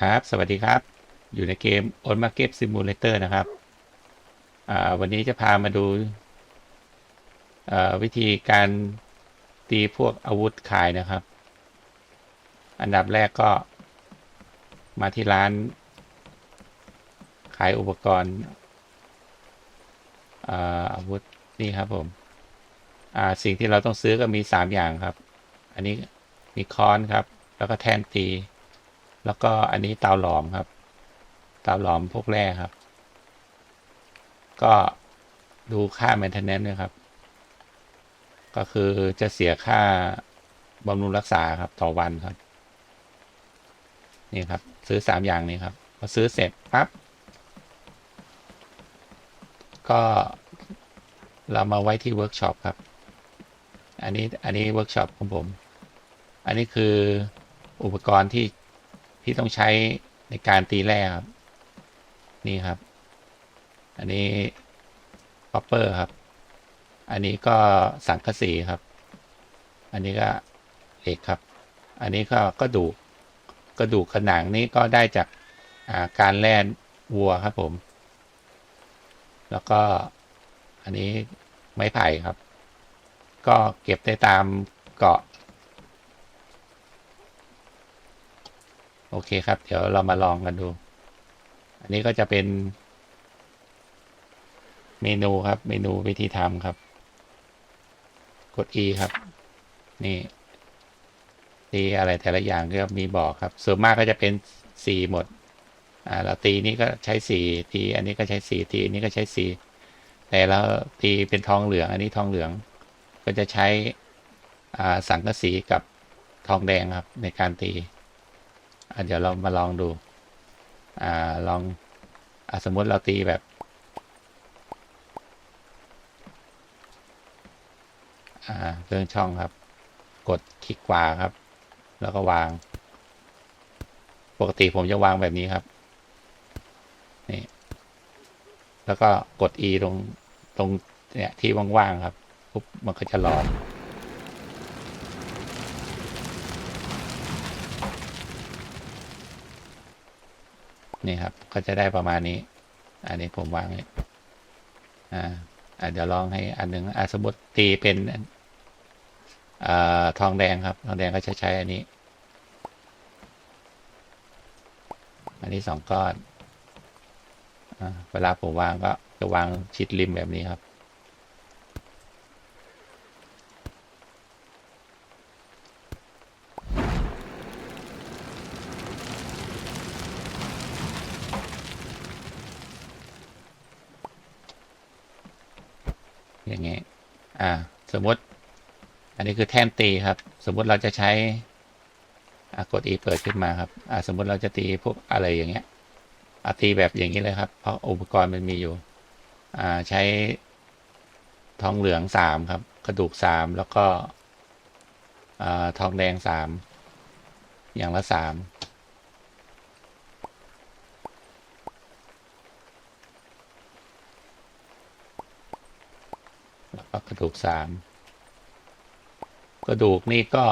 ครับ สวัสดีครับ อยู่ในเกม On Market Simulator นะครับอ่าวันนี้จะพามาดูอ่อวิธีการตีพวกอาวุธขายนะครับ อันดับแรกก็มาที่ร้าน ขายอุปกรณ์อาอาวุธนี่ครับผมอ่าสิ่งที่เราต้องซื้อก็มีสามอย่างครับ อันนี้มีค้อนครับ แล้วก็แท่นตี แล้วก็อันนี้เตาหลอมครับ เตาหลอมพวกแร่ครับ ก็ดูค่า maintenance ด้วยครับ ก็คือจะเสียค่าบำรุงรักษาครับต่อวันครับ นี่ครับ ซื้อสามอย่างนี้ครับพอซื้อเสร็จปั๊บก็เรามาไว้ที่เวิร์กช็อปครับ อันนี้อันนี้เวิร์กช็อปของผม อันนี้คืออุปกรณ์ที่ ที่ต้องใช้ในการตีแร่ครับ นี่ครับ อันนี้ป๊อปเปอร์ครับ อันนี้ก็สังกะสีครับ อันนี้ก็เหล็กครับ อันนี้ก็ก็ดูกกระดูกขนางนี้ก็ได้จากาการแล่วัวครับผม แล้วก็อันนี้ไม้ไผ่ครับ ก็เก็บได้ตามเกาะ โอเคครับ เดี๋ยวเรามาลองกันดู อันนี้ก็จะเป็น เมนูครับ เมนูวิธีทำครับ กด E ครับ นี่ตีอะไรแต่ละอย่างก็มีบอกครับ ส่วนมากก็จะเป็นสีหมด อ่าเราตีนี้ก็ใช้สีตี อันนี้ก็ใช้สีตีอันนี้ก็ใช้สีแต่เราตีเป็นทองเหลือง อันนี้ทองเหลือง ก็จะใช้สังกะสีกับทองแดงครับในการตี เดี๋ยวเรามาลองดู อ่า ลองอสมมติเราตีแบบ อ่าเรื่องช่องครับ กดคลิกขวาครับ แล้วก็วาง ปกติผมจะวางแบบนี้ครับ นี่ แล้วก็กด E ตรง ตรง เนี่ย ที่ว่างๆครับ ปุ๊บ มันก็จะลอม นี่ครับ ก็จะได้ประมาณนี้ อันนี้ผมวางเลยอ่าอ่าเดี๋ยวลองให้อันหนึ่งอาสมมติตีเป็นอ่าทองแดงครับ ทองแดงก็จะใช้อันนี้ อันนี้สองก้อนอ่าเวลาผมวางก็จะวางชิดริมแบบนี้ครับ อย่างเงี้ยอ่า สมมติ อันนี้คือแท่นตีครับ สมมติเราจะใช้กด E เปิดขึ้นมาครับอ่าสมมติเราจะตีพวกอะไรอย่างเงี้ยอ่าตีแบบอย่างนี้เลยครับ เพราะอุปกรณ์มันมีอยู่อ่าใช้ทองเหลืองสามครับ กระดูกสามแล้วก็อ่าทองแดงสามอย่างละสาม แล้วก็กระดูกสามกระดูกนี่ก็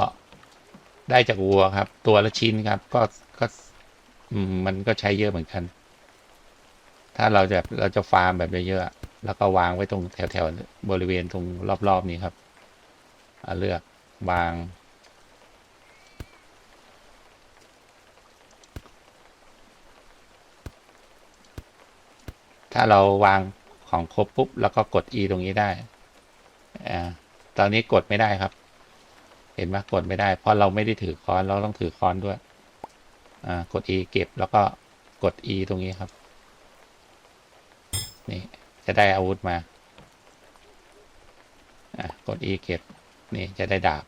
ได้จากวัวครับ ตัวละชิ้นครับ ก็ก็มันก็ใช้เยอะเหมือนกัน ถ้าเราจะเราจะฟาร์มแบบเยอะๆแล้วก็วางไว้ตรงแถวๆบริเวณตรงรอบๆนี้ครับเลือกวาง ถ้าเราวางของครบปุ๊บ แล้วก็กด E ตรงนี้ได้ อ่าตอนนี้กดไม่ได้ครับ เห็นไหมกดไม่ได้ เพราะเราไม่ได้ถือค้อนเราต้องถือค้อนด้วย อ่ากด E เก็บแล้วก็กด E ตรงนี้ครับ นี่ จะได้อาวุธมา อะกด E เก็บ นี่จะได้ดาบ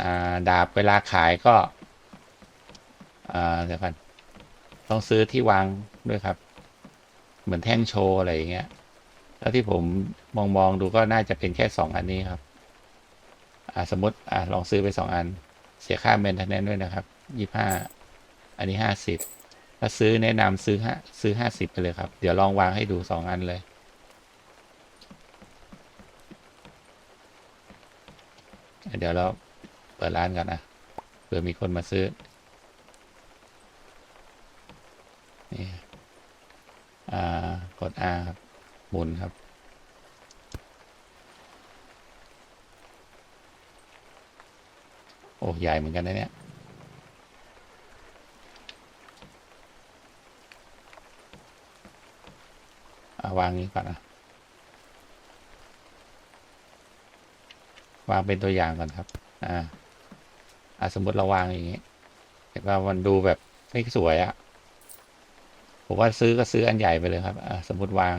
อ่าดาบเวลาขายก็ อ่าเดี๋ยวกันต้องซื้อที่วางด้วยครับ เหมือนแท่งโชว์อะไรอย่างเงี้ย เท่าที่ผมมองมองดูก็น่าจะเป็นแค่สองอันนี้ครับ อ่าสมมติอ่าลองซื้อไปสองอัน เสียค่าเมนเทนแนนด้วยนะครับยี่ห้าอันนี้ห้าสิบถ้าซื้อแนะนำซื้อห้าซื้อห้าสิบไปเลยครับ เดี๋ยวลองวางให้ดูสองอันเลยเดี๋ยวเราเปิดร้านกันนะเผื่อมีคนมาซื้อนี่อ่ากด R ครับ หมุนครับ โอ้ใหญ่เหมือนกันนะเนี่ยเอาวางนี้ก่อนนะวางเป็นตัวอย่างก่อนครับ อ่าอ่าสมมติเราวางอย่างนี้เห็นว่ามันดูแบบไม่สวยอะ่ะ ผมว่าซื้อก็ซื้ออันใหญ่ไปเลยครับ อ่าสมมติวาง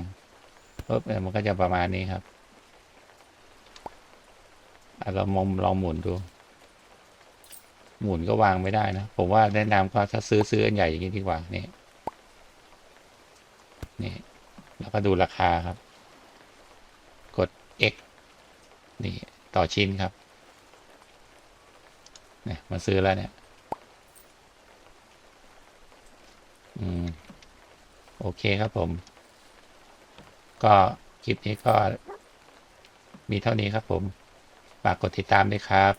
ปุ๊บเนี่ยมันก็จะประมาณนี้ครับเรามองลองหมุนดู หมุนก็วางไม่ได้นะ ผมว่าแนะนำก็ถ้าซื้อซื้ออันใหญ่อย่างนี้ดีกว่านี่นี่แล้วก็ดูราคาครับ กด X นี่ต่อชิ้นครับเนี่ยมาซื้อแล้วเนี่ย อืม โอเคครับผม ก็คลิปนี้ก็มีเท่านี้ครับผม ฝากกดติดตามด้วยครับ